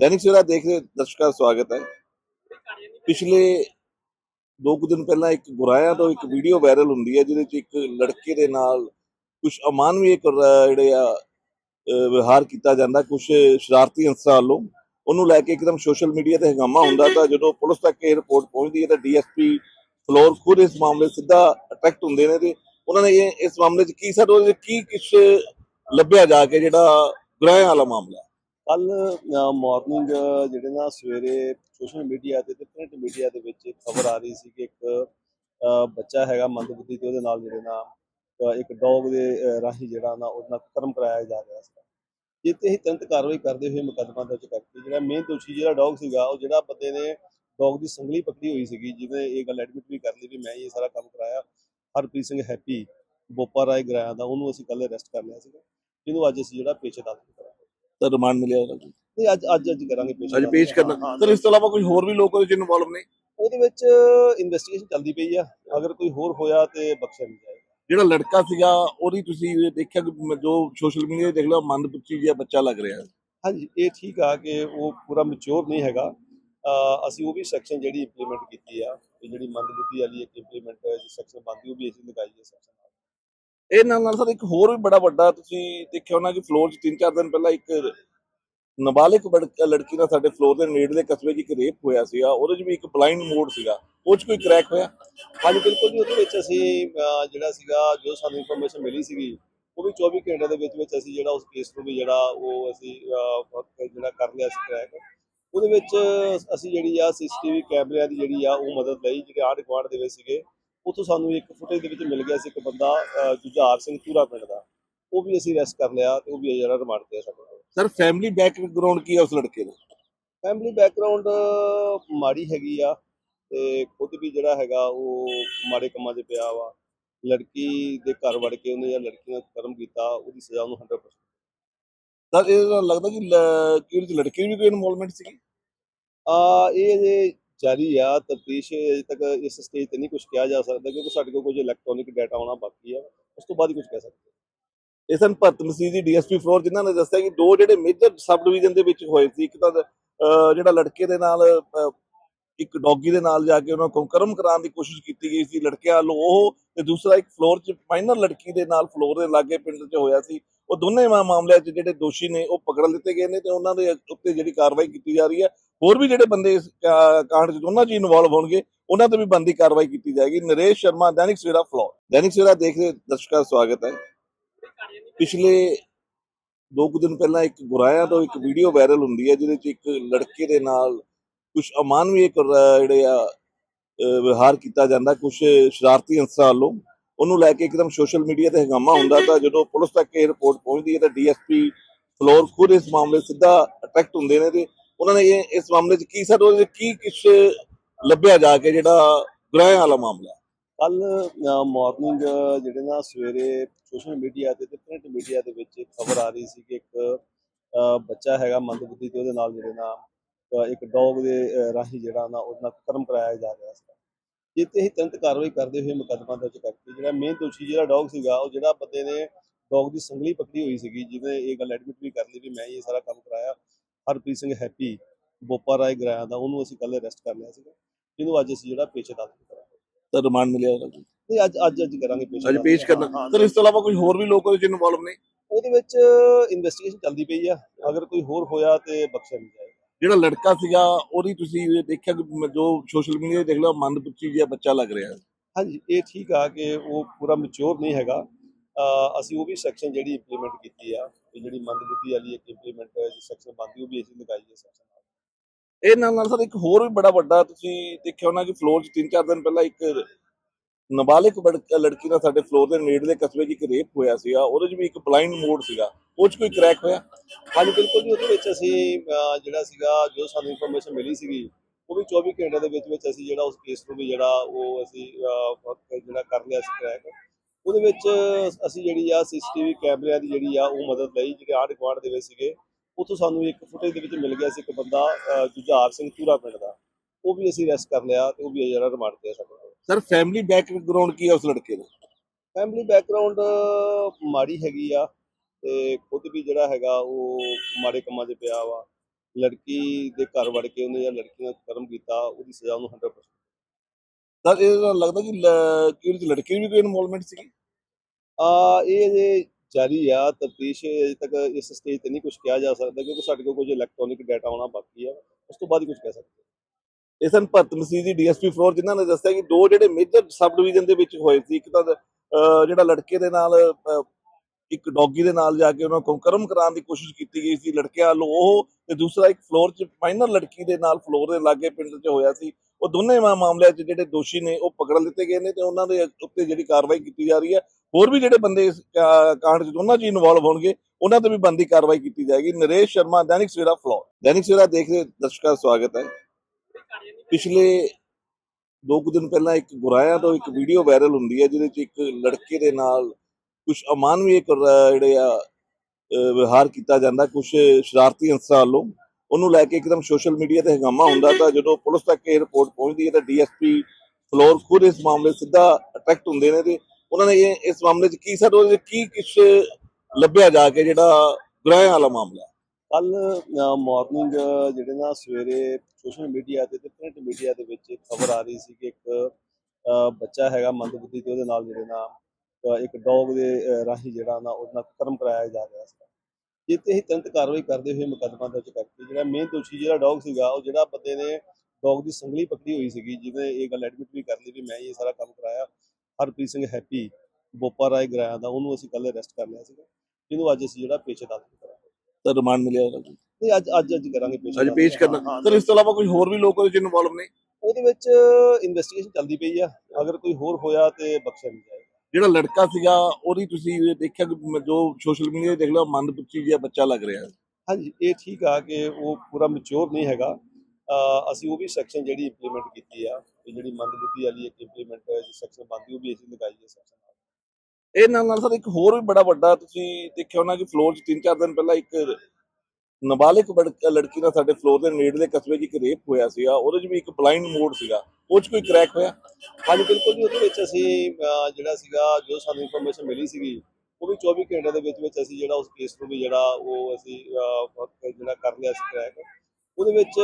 ਦੈਨਿਕ ਸਵੇਰਾ ਦੇਖ ਰਹੇ ਦਰਸ਼ਕਾਂ ਦਾ ਸਵਾਗਤ ਹੈ ਪਿਛਲੇ ਦੋ ਕੁ ਦਿਨ ਪਹਿਲਾਂ ਇੱਕ ਗੁਰਾਇਆ ਤੋਂ ਇੱਕ ਵੀਡੀਓ ਵਾਇਰਲ ਹੁੰਦੀ ਹੈ ਜਿਹਦੇ ਵਿੱਚ ਇੱਕ ਲੜਕੇ ਦੇ ਨਾਲ ਕੁਝ ਅਮਾਨਵੀ ਜਿਹੜੇ ਆ ਅਹ ਵਿਵਹਾਰ ਕੀਤਾ ਜਾਂਦਾ ਕੁਝ ਸ਼ਰਾਰਤੀ ਅੰਸਰਾਂ ਵੱਲੋਂ ਉਹਨੂੰ ਲੈ ਕੇ ਇੱਕਦਮ ਸੋਸ਼ਲ ਮੀਡੀਆ ਤੇ ਹੰਗਾਮਾ ਹੁੰਦਾ ਤਾਂ ਜਦੋਂ ਪੁਲਿਸ ਤੱਕ ਇਹ ਰਿਪੋਰਟ ਪਹੁੰਚਦੀ ਹੈ ਤਾਂ ਡੀਐਸਪੀ ਫਲੋਰ ਖੁਦ ਇਸ ਮਾਮਲੇ ਸਿੱਧਾ ਅਟਰੈਕਟ ਹੁੰਦੇ ਨੇ ਤੇ ਉਹਨਾਂ ਨੇ ਇਸ ਮਾਮਲੇ 'ਚ ਕੀ ਸਰ ਕੀ ਕੁਛ ਲੱਭਿਆ ਜਾ ਕੇ ਜਿਹੜਾ ਗੁਰਾਇਆ ਵਾਲਾ ਮਾਮਲਾ ਕੱਲ ਮਾਰਨਿੰਗ ਜਿਹੜੇ ਨਾ ਸਵੇਰੇ ਸੋਸ਼ਲ ਮੀਡੀਆ ਤੇ ਤੇ ਪ੍ਰਿੰਟ ਮੀਡੀਆ ਦੇ ਵਿੱਚ ਖਬਰ ਆ ਰਹੀ ਸੀ ਕਿ ਇੱਕ ਬੱਚਾ ਹੈਗਾ ਮੰਦਬੁੱਧੀ ਤੇ, ਉਹਦੇ ਨਾਲ ਜਿਹੜੇ ਨਾ ਇੱਕ ਡੌਗ ਦੇ ਰਾਹੀਂ ਜਿਹੜਾ ਨਾ ਉਹਦੇ ਨਾਲ ਕਰਮ ਕਰਾਇਆ ਜਾ ਰਿਹਾ ਸੀ ਜਿੱਤੇ ਹੀ ਤੁਰੰਤ ਕਾਰਵਾਈ ਕਰਦੇ ਹੋਏ ਮੁਕੱਦਮਾ ਦਰਜ ਕਰਕੇ, ਜਿਹੜਾ ਮੇਨ ਦੋਸ਼ੀ ਜਿਹੜਾ ਡੌਗ ਸੀਗਾ, ਉਹ ਜਿਹੜਾ ਬੰਦੇ ਨੇ ਡੌਗ ਦੀ ਸੰਗਲੀ ਪਕੜੀ ਹੋਈ ਸੀਗੀ, ਜਿਹਨੇ ਇਹ ਗੱਲ ਐਡਮਿਟ ਵੀ ਕਰ ਲਈ ਵੀ ਮੈਂ ਹੀ ਇਹ ਸਾਰਾ ਕੰਮ ਕਰਾਇਆ, ਹਰਪ੍ਰੀਤ ਸਿੰਘ ਹੈਪੀ, ਬੋਪਾ ਰਾਏ ਗਰਾਇਆ ਦਾ, ਉਹਨੂੰ ਅਸੀਂ ਕੱਲ ਅਰੈਸਟ ਕਰ ਲਿਆ ਸੀਗਾ, ਜਿਹਨੂੰ ਅੱਜ ਅਸੀਂ ਜਿਹੜਾ ਪੇਚ ਅਦਾਲਤ ਕਰਾਂਗੇ ਤਾਂ ਰਿਮਾਂਡ ਮਿਲਿਆ ਉਹਦਾ ਨਹੀਂ ਅੱਜ ਅੱਜ ਅੱਜ ਕਰਾਂਗੇ ਪੇਸ਼ ਅੱਜ ਪੇਸ਼ ਕਰਨਾ। ਸਰ ਇਸ ਤੋਂ ਇਲਾਵਾ ਕੋਈ ਹੋਰ ਵੀ ਲੋਕ ਉਹਦੇ 'ਚ ਇਨਵੋਲਵ ਨੇ? ਉਹਦੇ ਵਿੱਚ ਇਨਵੈਸਟੀਗੇਸ਼ਨ ਚੱਲਦੀ ਪਈ ਆ। ਅਗਰ ਕੋਈ ਹੋਰ ਹੋਇਆ ਤੇ ਬਖਸ਼ਿਆ ਨਹੀਂ ਜਾਏਗਾ। ਜਿਹੜਾ ਲੜਕਾ ਸੀਗਾ ਉਹਦੀ ਤੁਸੀਂ ਇਹ ਦੇਖਿਆ ਕਿ ਜੋ ਸੋਸ਼ਲ ਮੀਡੀਆ ਤੇ ਦੇਖ ਲਓ ਮੰਦਬੁੱਧੀ ਜਿਹਾ ਬੱਚਾ ਲੱਗ ਰਿਹਾ। ਹਾਂਜੀ ਇਹ ਠੀਕ ਆ ਕਿ ਉਹ ਪੂਰਾ ਮੈਚੁਰ ਨਹੀਂ ਹੈਗਾ। ਅਸੀਂ ਉਹ ਵੀ ਸੈਕਸ਼ਨ ਜਿਹੜੀ ਇੰਪਲੀਮੈਂਟ ਕੀਤੀ ਆ ਜਿਹੜੀ ਮੰਦਬੁੱਧੀ ਵਾਲੀ ਇੱਕ ਇੰਪਲੀਮੈਂਟ ਸੈਕਸ਼ਨ ਬਣਦੀ ਉਹ ਵੀ ਅਸੀਂ ਲਗਾਈ ਹੈ ਸੈਕਸ਼ਨ ਇਹ ਨਾਲ ਨਾਲ ਸਰ ਇੱਕ ਹੋਰ ਵੀ ਬੜਾ ਵੱਡਾ ਤੁਸੀਂ ਦੇਖਿਆ ਹੋਣਾ ਕਿ ਫਲੋਰ 'ਚ ਤਿੰਨ ਚਾਰ ਦਿਨ ਪਹਿਲਾਂ ਇੱਕ ਨਾਬਾਲਿਗ ਬੜ- ਲੜਕੀ ਨਾਲ ਸਾਡੇ ਫਲੋਰ ਦੇ ਨੇੜਲੇ ਕਸਬੇ 'ਚ ਇੱਕ ਰੇਪ ਹੋਇਆ ਸੀਗਾ, ਉਹਦੇ 'ਚ ਵੀ ਇੱਕ ਬਲਾਈਂਡ ਮੋਡ ਸੀਗਾ। ਉਹ 'ਚ ਕੋਈ ਕ੍ਰੈਕ ਹੋਇਆ? ਹਾਂਜੀ, ਬਿਲਕੁਲ ਜੀ, ਉਹਦੇ ਵਿੱਚ ਅਸੀਂ ਜਿਹੜਾ ਸੀਗਾ, ਜੋ ਸਾਨੂੰ ਇਨਫੋਰਮੇਸ਼ਨ ਮਿਲੀ ਸੀਗੀ, ਉਹ ਵੀ 24 ਘੰਟੇ ਦੇ ਵਿੱਚ ਵਿੱਚ ਅਸੀਂ ਜਿਹੜਾ ਉਸ ਕੇਸ ਨੂੰ ਵੀ ਜਿਹੜਾ ਉਹ ਅਸੀਂ ਜਿਹੜਾ ਕਰ ਲਿਆ ਸੀ ਕਰੈਕ ਉਹਦੇ ਵਿੱਚ ਅਸੀਂ ਜਿਹੜੀ ਆ ਸੀਸੀਟੀਵੀ ਕੈਮਰਿਆਂ ਦੀ ਜਿਹੜੀ ਆ, ਉਹ ਮਦਦ ਲਈ, ਜਿਹੜੇ ਆਂਢ ਗੁਆਂਢ ਦੇ ਵਿੱਚ ਸੀਗੇ। ਉੱਥੋਂ ਸਾਨੂੰ ਇੱਕ ਫੁਟੇਜ ਦੇ ਵਿੱਚ ਮਿਲ ਗਿਆ ਸੀ ਇੱਕ ਬੰਦਾ ਜੁਝਾਰ ਸਿੰਘ ਚੂਰਾ ਪਿੰਡ ਦਾ। ਉਹ ਵੀ ਅਸੀਂ ਅਰੈਸਟ ਕਰ ਲਿਆ ਤੇ ਉਹ ਵੀ ਜਿਹੜਾ ਰਿਮਾਂਡ ਤੇ ਸਾਡੇ ਸਰ ਫੈਮਿਲੀ ਬੈਕਗ੍ਰਾਉਂਡ ਕੀ ਹੈ ਉਸ ਲੜਕੇ ਦਾ? ਫੈਮਿਲੀ ਬੈਕਗ੍ਰਾਉਂਡ ਮਾੜੀ ਹੈਗੀ ਆ ਤੇ ਖੁਦ ਵੀ ਜਿਹੜਾ ਹੈਗਾ ਉਹ ਮਾੜੇ ਕੰਮਾਂ 'ਚ ਪਿਆ ਵਾ। ਲੜਕੀ ਦੇ ਘਰ ਵੜ ਕੇ ਉਹਨੇ ਜਾਂ ਲੜਕੀ ਨਾਲ ਕਰਮ ਕੀਤਾ ਉਹਦੀ ਸਜ਼ਾ ਉਹਨੂੰ 100% ਸਰ ਇਹ ਤਾਂ ਲੱਗਦਾ ਕਿ ਕਿ ਉਹਦੇ ਲੜਕੀ ਵੀ ਕੋਈ ਇਨਵੋਲਵਮੈਂਟ ਸੀਗੀ? ਆ ਇਹ ਜੇ ਜਾਰੀ ਆ, ਤਫਤੀਸ਼ ਅਜੇ ਤੱਕ ਇਸ ਸਟੇਜ ਤੇ ਨਹੀਂ ਕੁਝ ਕਿਹਾ ਜਾ ਸਕਦਾ ਕਿਉਂਕਿ ਸਾਡੇ ਕੋਲ ਕੁਝ ਇਲੈਕਟ੍ਰੋਨਿਕ ਡਾਟਾ ਆਉਣਾ ਬਾਕੀ ਆ, ਉਸ ਤੋਂ ਬਾਅਦ ਹੀ ਕੁਝ ਕਹਿ ਸਕਦੇ ਇਹ ਸਨ ਭਰਤ ਮਸੀਹ ਦੀ ਡੀਐਸਪੀ ਫਲੋਰ ਜਿਨ੍ਹਾਂ ਨੇ ਦੱਸਿਆ ਕਿ ਦੋ ਜਿਹੜੇ ਮੇਜਰ ਸਬ ਡਿਵੀਜ਼ਨ ਦੇ ਵਿੱਚ ਹੋਏ ਸੀ, ਇੱਕ ਤਾਂ ਜਿਹੜਾ ਲੜਕੇ ਦੇ ਨਾਲ ਇੱਕ ਡੌਗੀ ਦੇ ਨਾਲ ਜਾ ਕੇ ਉਹਨਾਂ ਨੂੰ ਕਰਮ ਕਰਾਉਣ ਦੀ ਕੋਸ਼ਿਸ਼ ਕੀਤੀ ਗਈ ਸੀ ਲੜਕਿਆਂ ਵੱਲੋਂ ਉਹ ਤੇ ਦੂਸਰਾ ਇੱਕ ਫਲੋਰ 'ਚ ਫਾਈਨਲ ਲੜਕੀ ਦੇ ਨਾਲ ਫਲੋਰ ਦੇ ਲਾਗੇ ਪਿੰਡ 'ਚ ਹੋਇਆ ਸੀ। ਉਹ ਦੋਨੇ ਮਾਮਲਿਆਂ 'ਚ ਜਿਹੜੇ ਦੋਸ਼ੀ ਨੇ, ਉਹ ਪਕੜ ਲਿੱਤੇ ਗਏ ਨੇ ਤੇ ਉਹਨਾਂ ਦੇ ਉੱਤੇ ਜਿਹੜੀ ਕਾਰਵਾਈ ਕੀਤੀ ਜਾ ਰਹੀ ਹੈ। ਹੋਰ ਵੀ ਜਿਹੜੇ ਬੰਦੇ ਇਸ ਕਾਂਡ 'ਚ ਉਹਨਾਂ 'ਚ ਇਨਵੋਲਵ ਹੋਣਗੇ, ਉਹਨਾਂ ਤੇ ਵੀ ਬੰਦੀ ਕਾਰਵਾਈ ਕੀਤੀ ਜਾਏਗੀ। ਨਰੇਸ਼ ਸ਼ਰਮਾ, ਦੈਨਿਕ ਸਵੇਰਾ ਫਲੋਰ। ਦੈਨਿਕ ਸਵੇਰਾ ਦੇਖ ਰਹੇ ਦਰਸ਼ਕਾਂ ਦਾ ਸਵਾਗਤ ਹੈ। ਪਿਛਲੇ ਦੋ ਕੁ ਦਿਨ ਪਹਿਲਾਂ ਇੱਕ ਗੁਰਾਇਆ ਤੋਂ ਇੱਕ ਵੀਡੀਓ ਵਾਇਰਲ ਹੁੰਦੀ ਹੈ, ਜਿਹਦੇ ਵਿੱਚ ਇੱਕ ਲੜਕੇ ਦੇ ਨਾਲ ਕੁਝ ਅਮਾਨਵੀ ਜਿਹੜੇ ਆ, ਅਹ, ਵਿਵਹਾਰ ਕੀਤਾ ਜਾਂਦਾ ਕੁਝ ਸ਼ਰਾਰਤੀ ਅੰਸਰਾਂ ਵੱਲੋਂ ਉਹਨੂੰ ਲੈ ਕੇ ਇੱਕਦਮ ਸੋਸ਼ਲ ਮੀਡੀਆ ਤੇ ਹੰਗਾਮਾ ਹੁੰਦਾ ਤਾਂ ਜਦੋਂ ਪੁਲਿਸ ਤੱਕ ਇਹ ਰਿਪੋਰਟ ਪਹੁੰਚਦੀ ਹੈ ਤਾਂ ਡੀਐਸਪੀ ਫਲੋਰ ਖੁਦ ਇਸ ਮਾਮਲੇ ਸਿੱਧਾ ਅਟਰੈਕਟ ਹੁੰਦੇ ਨੇ ਤੇ ਉਹਨਾਂ ਨੇ ਇਸ ਮਾਮਲੇ 'ਚ ਕੀ ਸਰ ਉਹਦੇ ਕੀ ਕੁਛ ਲੱਭਿਆ ਜਾ ਕੇ ਜਿਹੜਾ ਗੁਰਾਇਆ ਵਾਲਾ ਮਾਮਲਾ? ਕੱਲ ਮਾਰਨਿੰਗ ਜਿਹੜੇ ਨਾ ਸਵੇਰੇ ਸੋਸ਼ਲ ਮੀਡੀਆ ਤੇ ਤੇ ਪ੍ਰਿੰਟ ਮੀਡੀਆ ਦੇ ਵਿੱਚ ਖਬਰ ਆ ਰਹੀ ਸੀ ਕਿ ਇੱਕ ਬੱਚਾ ਹੈਗਾ ਮੰਦਬੁੱਧੀ ਤੇ ਉਹਦੇ ਨਾਲ ਜਿਹੜੇ ਨਾ ਇੱਕ ਡੌਗ ਦੇ ਰਾਹੀਂ ਜਿਹੜਾ ਨਾ ਉਹਦੇ ਨਾਲ ਕਰਮ ਕਰਾਇਆ ਜਾ ਰਿਹਾ ਸੀ ਜਿੱਤੇ ਹੀ ਤੁਰੰਤ ਕਾਰਵਾਈ ਕਰਦੇ ਹੋਏ ਮੁਕੱਦਮਾ ਦਰਜ ਕਰਕੇ, ਜਿਹੜਾ ਮੇਨ ਦੋਸ਼ੀ ਜਿਹੜਾ ਡੌਗ ਸੀਗਾ, ਉਹ ਜਿਹੜਾ ਬੰਦੇ ਨੇ ਡੌਗ ਦੀ ਸੰਗਲੀ ਪਕੜੀ ਹੋਈ ਸੀਗੀ, ਜਿਹਨੇ ਇਹ ਗੱਲ ਐਡਮਿਟ ਵੀ ਕਰ ਲਈ ਵੀ ਮੈਂ ਇਹ ਸਾਰਾ ਕੰਮ ਕਰਾਇਆ। ਹਰਪ੍ਰੀਤ ਸਿੰਘ ਹੈਪੀ ਬੋਪਾ ਰਾਏ ਗਰਾਇਆ ਦਾ ਉਹਨੂੰ ਅਸੀਂ ਕੱਲ ਅਰੈਸਟ ਕਰ ਲਿਆ ਸੀਗਾ ਜਿਹਨੂੰ ਅੱਜ ਅਸੀਂ ਜਿਹੜਾ ਪੇਸ਼ ਅਦਾਲਤ ਕਰਾਂਗੇ। ਤਾਂ ਰਿਮਾਂਡ ਮਿਲਿਆ ਉਹਦਾ ਨਹੀਂ ਅੱਜ ਅੱਜ ਅੱਜ ਕਰਾਂਗੇ ਪੇਸ਼ ਅੱਜ। ਪੇਸ਼ ਕਰਨਾ। ਸਰ ਇਸ ਤੋਂ ਇਲਾਵਾ ਕੋਈ ਹੋਰ ਵੀ ਲੋਕ ਉਹਦੇ 'ਚ ਇਨਵੋਲਵ ਨੇ? ਉਹਦੇ ਵਿੱਚ ਇਨਵੈਸਟੀਗੇਸ਼ਨ ਚੱਲਦੀ ਪਈ ਆ। ਅਗਰ ਕੋਈ ਹੋਰ ਹੋਇਆ ਤੇ ਬਖਸ਼ਿਆ ਨਹੀਂ ਜਾਏਗਾ। ਜਿਹੜਾ ਲੜਕਾ ਸੀਗਾ ਉਹਦੀ ਤੁਸੀਂ ਦੇਖਿਆ ਕਿ ਜੋ ਸੋਸ਼ਲ ਮੀਡੀਆ ਤੇ ਦੇਖ ਲਓ ਮੰਦਬੁੱਧੀ ਜਿਹਾ ਬੱਚਾ ਲੱਗ ਰਿਹਾ। ਹਾਂਜੀ ਇਹ ਠੀਕ ਆ ਕਿ ਉਹ ਪੂਰਾ ਮੈਚੁਰ ਨਹੀਂ ਹੈਗਾ। ਅਸੀਂ ਉਹ ਵੀ ਸੈਕਸ਼ਨ ਜਿਹੜੀ ਇੰਪਲੀਮੈਂਟ ਕੀਤੀ ਆ। ਇਹ ਜਿਹੜੀ ਮੰਦਬੁੱਧੀ ਵਾਲੀ ਇੱਕ ਇੰਪਲੀਮੈਂਟ ਸੈਕਸ਼ਨ ਬਣਦੀ ਉਹ ਵੀ ਅਸੀਂ ਲਗਾਈ ਹੈ ਸੈਕਸ਼ਨ ਇਹ ਨਾਲ ਨਾਲ ਸਰ ਇੱਕ ਹੋਰ ਵੀ ਬੜਾ ਵੱਡਾ ਤੁਸੀਂ ਦੇਖਿਆ ਹੋਣਾ ਕਿ ਫਲੋਰ 'ਚ ਤਿੰਨ ਚਾਰ ਦਿਨ ਪਹਿਲਾਂ ਇੱਕ ਨਾਬਾਲਿਗ ਲੜਕੀ ਨਾਲ ਸਾਡੇ ਫਲੋਰ ਦੇ ਨੇੜਲੇ ਕਸਬੇ 'ਚ ਇੱਕ ਰੇਪ ਹੋਇਆ ਸੀਗਾ ਉਹਦੇ 'ਚ ਵੀ ਇੱਕ ਬਲਾਈਂਡ ਮੋਡ ਸੀਗਾ ਉਹ 'ਚ ਕੋਈ ਕ੍ਰੈਕ ਹੋਇਆ? ਹਾਂਜੀ ਬਿਲਕੁਲ ਜੀ ਉਹਦੇ ਵਿੱਚ ਅਸੀਂ ਜਿਹੜਾ ਸੀਗਾ ਜੋ ਸਾਨੂੰ ਇਨਫੋਰਮੇਸ਼ਨ ਮਿਲੀ ਸੀਗੀ ਉਹ ਵੀ 24 ਘੰਟੇ ਦੇ ਵਿੱਚ ਵਿੱਚ ਅਸੀਂ ਜਿਹੜਾ ਉਸ ਕੇਸ ਨੂੰ ਵੀ ਜਿਹੜਾ ਉਹ ਅਸੀਂ ਜਿਹੜਾ ਕਰ ਲਿਆ ਸੀ ਕਰੈਕ ਉਹਦੇ ਵਿੱਚ ਅਸੀਂ ਜਿਹੜੀ ਆ ਸੀਸੀਟੀਵੀ ਕੈਮਰਿਆਂ ਦੀ ਜਿਹੜੀ ਆ ਉਹ ਮਦਦ ਲਈ ਜਿਹੜੇ ਆਂਢ ਗੁਆਂਢ ਦੇ ਵਿੱਚ ਸੀਗੇ ਉੱਥੋਂ ਸਾਨੂੰ ਇੱਕ ਫੁਟੇਜ ਦੇ ਵਿੱਚ ਮਿਲ ਗਿਆ ਸੀ ਇੱਕ ਬੰਦਾ ਜੁਝਾਰ ਸਿੰਘ ਚੂਰਾ ਪਿੰਡ ਦਾ। ਉਹ ਵੀ ਅਸੀਂ ਅਰੈਸਟ ਕਰ ਲਿਆ ਤੇ ਉਹ ਵੀ ਜਿਹੜਾ ਰਿਮਾਂਡ ਤੇ ਆ ਸਾਡੇ ਸਰ ਫੈਮਿਲੀ ਬੈਕਗ੍ਰਾਉਂਡ ਕੀ ਹੈ ਉਸ ਲੜਕੇ ਦਾ? ਫੈਮਿਲੀ ਬੈਕਗ੍ਰਾਉਂਡ ਮਾੜੀ ਹੈਗੀ ਆ ਤੇ ਖੁਦ ਵੀ ਜਿਹੜਾ ਹੈਗਾ ਉਹ ਮਾੜੇ ਕੰਮਾਂ 'ਚ ਪਿਆ ਵਾ। ਲੜਕੀ ਦੇ ਘਰ ਵੜ ਕੇ ਉਹਨੇ ਜਾਂ ਲੜਕੀ ਨਾਲ ਕਰਮ ਕੀਤਾ ਉਹਦੀ ਸਜ਼ਾ ਉਹਨੂੰ 100% ਤਾਂ ਇਹ ਲੱਗਦਾ ਕਿ ਕਿ ਉਹਦੇ ਲੜਕੀ ਵੀ ਕੋਈ ਇਨਵੋਲਵਮੈਂਟ ਸੀਗੀ? ਆ, ਇਹ ਜੇ ਜਾਰੀ ਆ, ਤਫਤੀਸ਼ ਅਜੇ ਤੱਕ ਇਸ ਸਟੇਜ ਤੇ ਨਹੀਂ ਕੁਝ ਕਿਹਾ ਜਾ ਸਕਦਾ, ਕਿਉਂਕਿ ਸਾਡੇ ਕੋਲ ਕੁਝ ਇਲੈਕਟ੍ਰੋਨਿਕ ਡਾਟਾ ਆਉਣਾ ਬਾਕੀ ਆ, ਉਸ ਤੋਂ ਬਾਅਦ ਹੀ ਕੁਝ ਕਹਿ ਸਕਦੇ ਇਹ ਸਨ ਭਗਤ ਮਸੀਹ ਦੀ ਡੀਐਸਪੀ ਫਲੋਰ ਜਿਨ੍ਹਾਂ ਨੇ ਦੱਸਿਆ ਕਿ ਦੋ ਜਿਹੜੇ ਮੇਜਰ ਸਬ ਡਿਵੀਜ਼ਨ ਦੇ ਵਿੱਚ ਹੋਏ ਸੀ, ਇੱਕ ਤਾਂ ਜਿਹੜਾ ਲੜਕੇ ਦੇ ਨਾਲ ਇੱਕ ਡੌਗੀ ਦੇ ਨਾਲ ਜਾ ਕੇ ਉਹਨਾਂ ਨੂੰ ਕਰਮ ਕਰਾਉਣ ਦੀ ਕੋਸ਼ਿਸ਼ ਕੀਤੀ ਗਈ ਸੀ ਲੜਕਿਆਂ ਵੱਲੋਂ ਉਹ ਤੇ ਦੂਸਰਾ ਇੱਕ ਫਲੋਰ 'ਚ ਮਾਈਨਰ ਲੜਕੀ ਦੇ ਨਾਲ ਫਲੋਰ ਦੇ ਲਾਗੇ ਪਿੰਡ 'ਚ ਹੋਇਆ ਸੀ। ਉਹ ਦੋਨੇ ਮਾਮਲਿਆਂ 'ਚ ਜਿਹੜੇ ਦੋਸ਼ੀ ਨੇ, ਉਹ ਪਕੜ ਲਿੱਤੇ ਗਏ ਨੇ ਤੇ ਉਹਨਾਂ ਦੇ ਉੱਤੇ ਜਿਹੜੀ ਕਾਰਵਾਈ ਕੀਤੀ ਜਾ ਰਹੀ ਹੈ। ਹੋਰ ਵੀ ਜਿਹੜੇ ਬੰਦੇ ਇਸ ਕਾਂਡ 'ਚ ਦੋਨਾਂ 'ਚ ਇਨਵੋਲਵ ਹੋਣਗੇ, ਉਹਨਾਂ ਤੇ ਵੀ ਬੰਦੀ ਕਾਰਵਾਈ ਕੀਤੀ ਜਾਏਗੀ। ਨਰੇਸ਼ ਸ਼ਰਮਾ, ਦੈਨਿਕ ਸਵੇਰਾ ਫਲੋਰ ਦੈਨਿਕ ਸਵੇਰਾ ਦੇਖ ਰਹੇ ਦਰਸ਼ਕਾਂ ਦਾ ਸਵਾਗਤ ਹੈ। ਪਿਛਲੇ ਦੋ ਕੁ ਦਿਨ ਪਹਿਲਾਂ ਇੱਕ ਗੁਰਾਇਆ ਤੋਂ ਇੱਕ ਵੀਡੀਓ ਵਾਇਰਲ ਹੁੰਦੀ ਹੈ, ਜਿਹਦੇ 'ਚ ਇੱਕ ਲੜਕੇ ਦੇ ਨਾਲ ਕੁਝ ਅਮਾਨਵੀ ਇੱਕ ਜਿਹੜੇ ਆ ਅਹ ਵਿਵਹਾਰ ਕੀਤਾ ਜਾਂਦਾ। ਕੁਝ ਸ਼ਰਾਰਤੀ ਅੰਸਰਾਂ ਵੱਲੋਂ ਉਹਨੂੰ ਲੈ ਕੇ ਇੱਕਦਮ ਸੋਸ਼ਲ ਮੀਡੀਆ ਤੇ ਹੰਗਾਮਾ ਹੁੰਦਾ ਤਾਂ ਜਦੋਂ ਪੁਲਿਸ ਤੱਕ ਇਹ ਰਿਪੋਰਟ ਪਹੁੰਚਦੀ ਹੈ ਤਾਂ ਡੀਐਸਪੀ ਫਲੋਰ ਖੁਦ ਇਸ ਮਾਮਲੇ ਸਿੱਧਾ ਅਟਰੈਕਟ ਹੁੰਦੇ ਨੇ ਤੇ ਉਹਨਾਂ ਨੇ ਇਹ ਇਸ ਮਾਮਲੇ 'ਚ ਕੀ ਸਰ ਉਹਦੇ ਕੀ ਕੁਛ ਲੱਭਿਆ ਜਾ ਕੇ ਜਿਹੜਾ ਗ੍ਰਹਿ ਵਾਲਾ ਮਾਮਲਾ ਕੱਲ ਮਾਰਨਿੰਗ ਜਿਹੜੇ ਨਾ ਸਵੇਰੇ ਸੋਸ਼ਲ ਮੀਡੀਆ ਤੇ ਤੇ ਪ੍ਰਿੰਟ ਮੀਡੀਆ ਦੇ ਵਿੱਚ ਇੱਕ ਖਬਰ ਆ ਰਹੀ ਸੀ ਕਿ ਇੱਕ ਅ, ਬੱਚਾ ਹੈਗਾ ਮੰਦਬੁੱਧੀ ਤੇ ਉਹਦੇ ਨਾਲ ਜਿਹੜੇ ਨਾ ਇੱਕ ਡੌਗ ਦੇ ਰਾਹੀਂ ਜਿਹੜਾ ਨਾ ਉਹਦੇ ਕਰਮ ਕਰਾਇਆ ਜਾ ਰਿਹਾ ਸੀ ਜਿੱਤੇ ਹੀ ਤੁਰੰਤ ਕਾਰਵਾਈ ਕਰਦੇ ਹੋਏ ਮੁਕੱਦਮਾ ਦਰਜ ਕਰਕੇ ਜਿਹੜਾ ਮੇਨ ਦੋਸ਼ੀ ਜਿਹੜਾ ਡੌਗ ਸੀਗਾ ਉਹ ਜਿਹੜਾ ਬੰਦੇ ਨੇ ਡੌਗ ਦੀ ਸੰਗਲੀ ਪਕੜੀ ਹੋਈ ਸੀਗੀ ਜਿਹਨੇ ਇਹ ਗੱਲ ਐਡਮਿਟ ਵੀ ਕਰ ਲਈ ਵੀ ਮੈਂ ਇਹ ਸਾਰਾ ਕੰਮ ਕਰਾਇਆ। ਹਰਪ੍ਰੀਤ ਸਿੰਘ ਹੈਪੀ ਬੋਪਾ ਰਾਏ ਗਰਾਇਆ ਦਾ ਉਹਨੂੰ ਅਸੀਂ ਕੱਲ ਅਰੈਸਟ ਕਰ ਲਿਆ ਸੀਗਾ ਜਿਹਨੂੰ ਅੱਜ ਅਸੀਂ ਜਿਹੜਾ ਪੇਸ਼ ਅਦਾਲਤ ਕਰਾਂਗੇ। ਤਾਂ ਰਿਮਾਂਡ ਮਿਲਿਆ ਉਹਦਾ ਨਹੀਂ ਅੱਜ ਅੱਜ ਅੱਜ ਕਰਾਂਗੇ ਪੇਸ਼ ਅੱਜ। ਪੇਸ਼ ਕਰਨਾ। ਸਰ ਇਸ ਤੋਂ ਇਲਾਵਾ ਕੋਈ ਹੋਰ ਵੀ ਲੋਕ ਉਹਦੇ 'ਚ ਇਨਵੋਲਵ ਨੇ? ਉਹਦੇ ਵਿੱਚ ਇਨਵੈਸਟੀਗੇਸ਼ਨ ਚੱਲਦੀ ਪਈ ਆ। ਅਗਰ ਕੋਈ ਹੋਰ ਹੋਇਆ ਤੇ ਬਖਸ਼ਿਆ ਨਹੀਂ ਜਾਏਗਾ। ਜਿਹੜਾ ਲੜਕਾ ਸੀਗਾ ਉਹਦੀ ਤੁਸੀਂ ਦੇਖਿਆ ਕਿ ਜੋ ਸੋਸ਼ਲ ਮੀਡੀਆ ਤੇ ਦੇਖ ਲਿਆ ਮੰਦਬੁੱਧੀ ਜਿਹਾ ਬੱਚਾ ਲੱਗ ਰਿਹਾ ਹਾਂਜੀ ਇਹ ਠੀਕ ਆ ਕਿ ਉਹ ਪੂਰਾ ਮੈਚੁਰ ਨਹੀਂ ਹੈਗਾ। ਅਸੀਂ ਉਹ ਵੀ ਸੈਕਸ਼ਨ ਜਿਹੜੀ ਇੰਪਲੀਮੈਂਟ ਕੀਤੀ ਆ ਜਿਹੜੀ ਮੰਦਬੁੱਧੀ ਵਾਲੀ ਇੱਕ ਇੰਪਲੀਮੈਂਟ ਸੈਕਸ਼ਨ ਬਣਦੀ ਉਹ ਵੀ ਅਸੀਂ ਲਗਾਈ ਹੈ ਸੈਕਸ਼ਨ ਇਹ ਨਾਲ ਨਾਲ ਸਰ ਇੱਕ ਹੋਰ ਵੀ ਬੜਾ ਵੱਡਾ ਤੁਸੀਂ ਦੇਖਿਆ ਹੋਣਾ ਕਿ ਫਲੋਰ 'ਚ ਤਿੰਨ ਚਾਰ ਦਿਨ ਪਹਿਲਾਂ ਇੱਕ ਨਾਬਾਲਿਗ ਬੜ- ਲੜਕੀ ਨਾਲ ਸਾਡੇ ਫਲੋਰ ਦੇ ਨੇੜਲੇ ਕਸਬੇ 'ਚ ਇੱਕ ਰੇਪ ਹੋਇਆ ਸੀਗਾ, ਉਹਦੇ 'ਚ ਵੀ ਇੱਕ ਬਲਾਈਂਡ ਮੋਡ ਸੀਗਾ, ਉਹ 'ਚ ਕੋਈ ਕ੍ਰੈਕ ਹੋਇਆ? ਹਾਂਜੀ, ਬਿਲਕੁਲ ਜੀ, ਉਹਦੇ ਵਿੱਚ ਅਸੀਂ ਜਿਹੜਾ ਸੀਗਾ, ਜੋ ਸਾਨੂੰ ਇਨਫੋਰਮੇਸ਼ਨ ਮਿਲੀ ਸੀਗੀ, ਉਹ ਵੀ 24 ਘੰਟੇ ਦੇ ਵਿੱਚ ਵਿੱਚ ਅਸੀਂ ਜਿਹੜਾ ਉਸ ਕੇਸ ਨੂੰ ਵੀ ਜਿਹੜਾ ਉਹ ਅਸੀਂ ਜਿਹੜਾ ਕਰ ਲਿਆ ਸੀ ਕ੍ਰੈਕ ਉਹਦੇ ਵਿੱਚ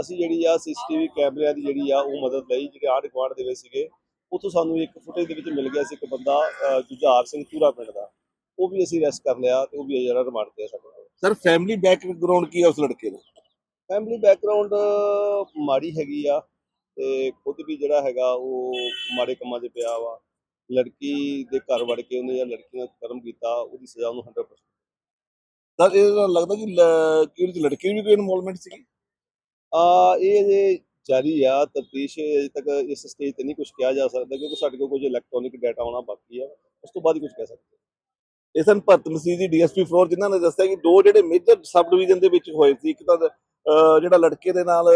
ਅਸੀਂ ਜਿਹੜੀ ਆ ਸੀਸੀਟੀਵੀ ਕੈਮਰਿਆਂ ਦੀ ਜਿਹੜੀ ਆ ਉਹ ਮਦਦ ਲਈ, ਜਿਹੜੇ ਆਂਢ ਗੁਆਂਢ ਦੇ ਵਿੱਚ ਸੀਗੇ, ਉੱਥੋਂ ਸਾਨੂੰ ਇੱਕ ਫੁਟੇਜ ਦੇ ਵਿੱਚ ਮਿਲ ਗਿਆ ਸੀ ਇੱਕ ਬੰਦਾ ਜੁਝਾਰ ਸਿੰਘ ਧੂਰਾ ਪਿੰਡ ਦਾ। ਉਹ ਵੀ ਅਸੀਂ ਅਰੈਸਟ ਕਰ ਲਿਆ ਤੇ ਉਹ ਵੀ ਜਿਹੜਾ ਰਿਮਾਂਡ ਤੇ ਸਾਡੇ ਕੋਲ। ਸਰ ਫੈਮਿਲੀ ਬੈਕਗ੍ਰਾਉਂਡ ਕੀ ਹੈ ਉਸ ਲੜਕੇ ਦਾ? ਫੈਮਿਲੀ ਬੈਕਗ੍ਰਾਉਂਡ ਮਾੜੀ ਹੈਗੀ ਆ ਤੇ ਖੁਦ ਵੀ ਜਿਹੜਾ ਹੈਗਾ ਉਹ ਮਾੜੇ ਕੰਮਾਂ 'ਚ ਪਿਆ ਵਾ। ਲੜਕੀ ਦੇ ਘਰ ਵੜ ਕੇ ਉਹਨੇ ਜਾਂ ਲੜਕੀ ਨਾਲ ਕਰਮ ਕੀਤਾ ਉਹਦੀ ਸਜ਼ਾ ਉਹਨੂੰ 100% ਸਰ ਇਹ ਲੱਗਦਾ ਕਿ ਕਿ ਉਹਦੇ ਲੜਕੀ ਦੀ ਵੀ ਕੋਈ ਇਨਵੋਲਵਮੈਂਟ ਸੀਗੀ? ਆ ਇਹ ਜੇ ਜਾਰੀ ਆ ਤਫਤੀਸ਼ ਅਜੇ ਤੱਕ ਇਸ ਸਟੇਜ ਤੇ ਨਹੀਂ ਕੁਝ ਕਿਹਾ ਜਾ ਸਕਦਾ ਕਿਉਂਕਿ ਸਾਡੇ ਕੋਲ ਕੁਝ ਇਲੈਕਟ੍ਰੋਨਿਕ ਡਾਟਾ ਆਉਣਾ ਬਾਕੀ ਆ ਉਸ ਤੋਂ ਬਾਅਦ ਹੀ ਕੁਝ ਕਹਿ ਸਕਦੇ ਇਹ ਸਨ ਭਗਤ ਮਸੀਹ ਦੀ ਡੀਐਸਪੀ ਫਲੋਰ ਜਿਨ੍ਹਾਂ ਨੇ ਦੱਸਿਆ ਕਿ ਦੋ ਜਿਹੜੇ ਮੇਜਰ ਸਬ ਡਿਵੀਜ਼ਨ ਦੇ ਵਿੱਚ ਹੋਏ ਸੀ ਇੱਕ ਤਾਂ ਅਹ, ਜਿਹੜਾ ਲੜਕੇ ਦੇ ਨਾਲ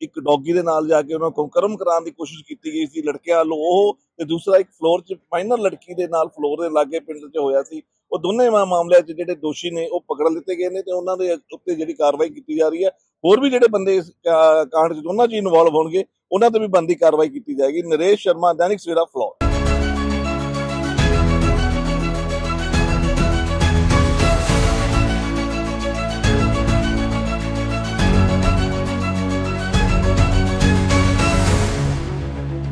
ਇੱਕ ਡੌਗੀ ਦੇ ਨਾਲ ਜਾ ਕੇ ਉਹਨਾਂ ਨੂੰ ਕਰਮ ਕਰਾਉਣ ਦੀ ਕੋਸ਼ਿਸ਼ ਕੀਤੀ ਗਈ ਸੀ ਲੜਕਿਆਂ ਵੱਲੋਂ ਉਹ ਤੇ ਦੂਸਰਾ ਇੱਕ ਫਲੋਰ 'ਚ ਮਾਈਨਰ ਲੜਕੀ ਦੇ ਨਾਲ ਫਲੋਰ ਦੇ ਲਾਗੇ ਪਿੰਡ 'ਚ ਹੋਇਆ ਸੀ। ਉਹ ਦੋਨੇ ਮਾਮਲਿਆਂ 'ਚ ਜਿਹੜੇ ਦੋਸ਼ੀ ਨੇ ਉਹ ਪਕੜ ਲਿੱਤੇ ਗਏ ਨੇ ਤੇ ਉਹਨਾਂ ਦੇ ਉੱਤੇ ਜਿਹੜੀ ਕਾਰਵਾਈ ਕੀਤੀ ਜਾ ਰਹੀ ਹੈ। ਹੋਰ ਵੀ ਜਿਹੜੇ ਬੰਦੇ ਇਸ ਕਾਂਡ 'ਚ ਦੋਨਾਂ 'ਚ ਇਨਵੋਲਵ ਹੋਣਗੇ ਉਹਨਾਂ ਤੇ ਵੀ ਬੰਦੀ ਕਾਰਵਾਈ ਕੀਤੀ ਜਾਏਗੀ। ਨਰੇਸ਼ ਸ਼ਰਮਾ ਦੈਨਿਕ ਸਵੇਰਾ ਫਲੋਰ।